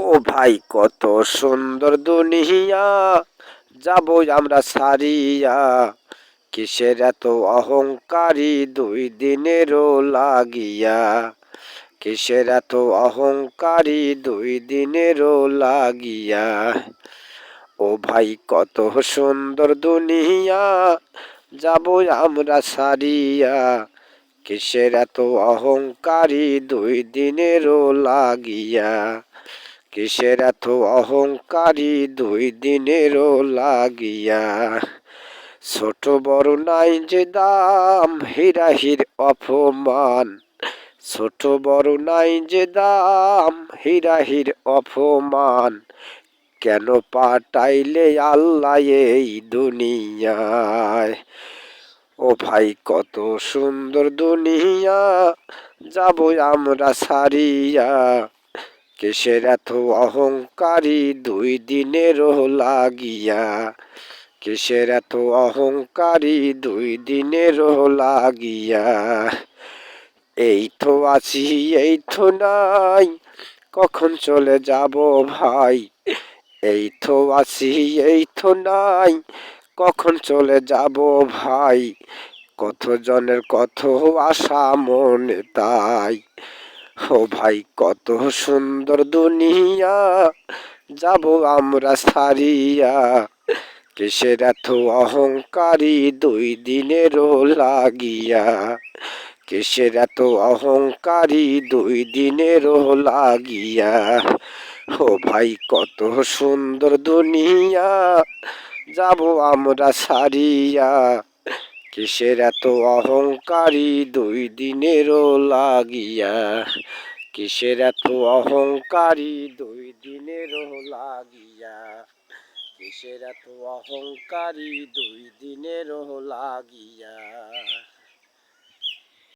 ও ভাই, কত সুন্দর দুনিয়া যাব আমরা সারিয়া। কিসের এত অহংকারী দুই দিনেরও লাগিয়া? কিসের এত অহংকারী দুই দিনেরও লাগিয়া? ও ভাই, কত সুন্দর দুনিয়া যাব আমরা সারিয়া। কিসের এত অহংকারী দুই দিনেরও লাগিয়া? কিসের এত অহংকারী দুই দিনেরও লাগিয়া? ছোট বড় নাই যে দাম, হিরাহির অপমান। ছোট বড় নাই যে দাম, হিরাহির অপমান। কেন পাঠাইলে আল্লাহ এই দুনিয়ায়? ও ভাই, কত সুন্দর দুনিয়া, যাব আমরা সারিয়া কিসের এত অহংকারী দুই দিনেরও লাগিয়া? কিসের এত অহংকারী দুই দিনেরও লাগিয়া? এই তো আছি, এই তো নাই, কখন চলে যাব ভাই? এই তো আছি, এই তো নাই, কখন চলে যাব ভাই? কত জনের কত আশা মনে তাই? ও ভাই, কত সুন্দর দুনিয়া, যাব আমরা সারিয়া। কিসের এত অহংকারী, দুই দিনেরও লাগিয়া। কিসের এত অহংকারী, দুই দিনেরও লাগিয়া। ও ভাই, কত সুন্দর দুনিয়া, যাব আমরা সারিয়া। কিসের এত অহংকারী দুই দিনেরও লাগিয়া? কিসের এত অহংকারী দুই দিনেরও লাগিয়া? কিসের এত অহংকারী দুই দিনেরও লাগিয়া?